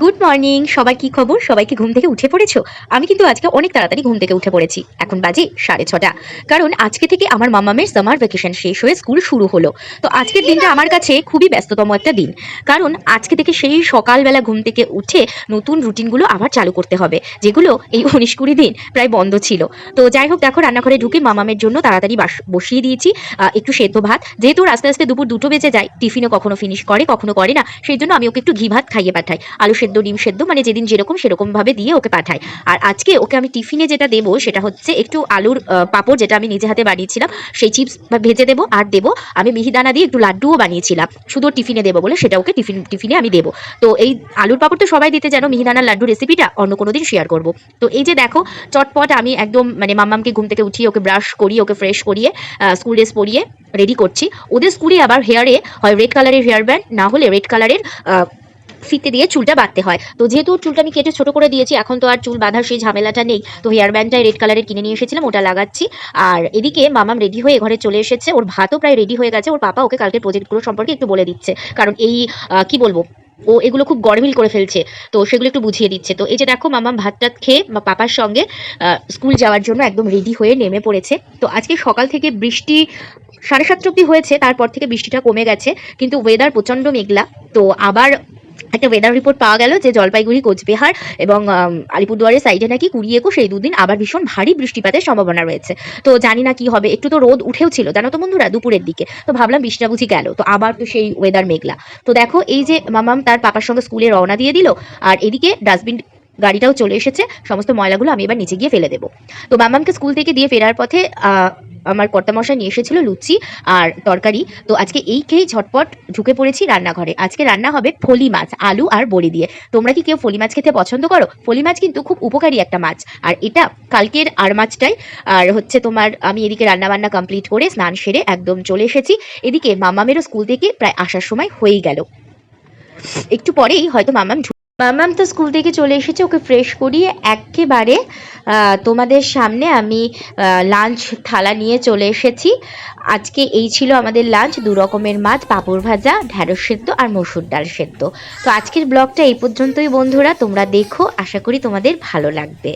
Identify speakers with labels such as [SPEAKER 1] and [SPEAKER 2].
[SPEAKER 1] Good morning সবার কি খবর? সবাইকে ঘুম থেকে উঠে পড়েছো? আমি কিন্তু আজকে অনেক তাড়াতাড়ি ঘুম থেকে উঠে পড়েছি। এখন বাজে সাড়ে ছটা। কারণ আজকে থেকে আমার মামামের সামার ভ্যাকেশন শেষ হয়ে স্কুল শুরু হলো। তো আজকের দিনটা আমার কাছে খুবই ব্যস্ততম একটা দিন। কারণ আজকে থেকে সেই সকালবেলা ঘুম থেকে উঠে নতুন রুটিনগুলো আবার চালু করতে হবে, যেগুলো এই উনিশ কুড়ি দিন প্রায় বন্ধ ছিল। তো যাই হোক, দেখো রান্নাঘরে ঢুকে মামামের জন্য তাড়াতাড়ি বসিয়ে দিয়েছি। একটু সেদ্ধ ভাত। যেহেতু আস্তে আস্তে দুপুর দুটো বেজে যায়, টিফিনও কখনো ফিনিশ করে, কখনো করে না। সেই জন্য আমি ওকে একটু ঘি ভাত খাইয়ে পাঠাই। আলু সেদ্ধ, ডিম সেদ্ধ মানে যেদিন যেরকম সেরকমভাবে দিয়ে ওকে পাঠাই। আর আজকে ওকে আমি টিফিনে যেটা দেবো সেটা হচ্ছে একটু আলুর পাঁপড় যেটা আমি নিজে হাতে বানিয়েছিলাম, সেই চিপস ভেজে দেবো আর দেবো আমি মিহিদানা দিয়ে একটু লাড্ডুও বানিয়েছিলাম। শুধু টিফিনে দেবো বলে সেটা ওকে টিফিন, টিফিনে আমি দেবো। তো এই আলুর পাঁপড় তো সবাই দিতে জানো মিহিদানার লাড্ডু রেসিপিটা অন্য কোনো দিন শেয়ার করব। তো এই যে দেখো, চটপট আমি একদম মানে মাম্মামকে ঘুম থেকে উঠিয়ে ওকে ব্রাশ করিয়ে, ওকে ফ্রেশ করিয়ে স্কুল ড্রেস পরিয়ে রেডি করছি। ওদের স্কুলে আবার হেয়ারে হয় রেড কালারের হেয়ার ব্যান্ড না হলে রেড কালারের ফিতে দিয়ে চুলটা বাঁধতে হয়। তো যেহেতু চুলটা আমি কেটে ছোট করে দিয়েছি, এখন তো আর চুল বাঁধার সেই ঝামেলাটা নেই। তো হেয়ার ব্যান্ডটাই রেড কালারের কিনে নিয়ে এসেছিলাম, ওটা লাগাচ্ছি। আর এদিকে মামাম রেডি হয়ে ঘরে চলে এসেছে। ওর ভাতও প্রায় রেডি হয়ে গেছে। ওর পাপা ওকে কালকে প্রজেক্টগুলো সম্পর্কে একটু বলে দিচ্ছে। কারণ এই কি বলব? ও এগুলো খুব গরমিল করে ফেলছে। তো সেগুলো একটু বুঝিয়ে দিচ্ছে। তো এই যে দেখো মামা ভাতটা খেয়ে পাপার সঙ্গে স্কুল যাওয়ার জন্য একদম রেডি হয়ে নেমে পড়েছে। তো আজকে সকাল থেকে বৃষ্টি সাড়ে সাতটা অব্দি হয়েছে, তারপর থেকে বৃষ্টিটা কমে গেছে। কিন্তু ওয়েদার প্রচণ্ড মেঘলা। তো আবার একটা ওয়েদার রিপোর্ট পাওয়া গেল যে জলপাইগুড়ি, কোচবিহার এবং আলিপুরদুয়ারের সাইডে নাকি কুড়ি একুশ এই দুদিন আবার ভীষণ ভারী বৃষ্টিপাতের সম্ভাবনা রয়েছে। তো জানি না কি হবে, একটু তো রোদ উঠেও ছিল, জানো তো বন্ধুরা, দুপুরের দিকে। তো ভাবলাম বৃষ্টিটা বুঝি গেল, তো আবার তো সেই ওয়েদার মেঘলা। তো দেখো, এই যে মামাম তার পাপার সঙ্গে স্কুলে রওনা দিয়ে দিল, আর এদিকে ডাস্টবিন গাড়িটাও চলে এসেছে, সমস্ত ময়লাগুলো আমি এবার নিচে গিয়ে ফেলে দেবো। তো মামামকে স্কুল থেকে দিয়ে ফেরার পথে আমার কর্তামশাই নিয়ে এসেছিল লুচি আর তরকারি। তো আজকে এই খেয়েই ঝটপট ঢুকে পড়েছি রান্নাঘরে। আজকে রান্না হবে ফলি মাছ, আলু আর বড়ি দিয়ে। তোমরা কি কেউ ফলি মাছ খেতে পছন্দ করো? ফলি মাছ কিন্তু খুব উপকারী একটা মাছ। আর এটা কালকের আর মাছটাই। আর হচ্ছে তোমার আমি এদিকে রান্না বান্না কমপ্লিট করে স্নান সেরে একদম চলে এসেছি। এদিকে মামামেরও স্কুল থেকে প্রায় আসার সময় হয়েই গেল। একটু পরেই হয়তো মামাম মামাম তো স্কুল থেকে চলে এসেছে, ওকে ফ্রেশ করিয়ে একেবারে তোমাদের সামনে আমি লাঞ্চ থালা নিয়ে চলে এসেছি। আজকে এই ছিল আমাদের লাঞ্চ দু রকমের মাছ, পাঁপড় ভাজা, ঢ্যাঁড়স সেদ্ধ আর মসুর ডাল সেদ্ধ। তো আজকের ব্লগটা এই পর্যন্তই বন্ধুরা, তোমরা দেখো, আশা করি তোমাদের ভালো লাগবে।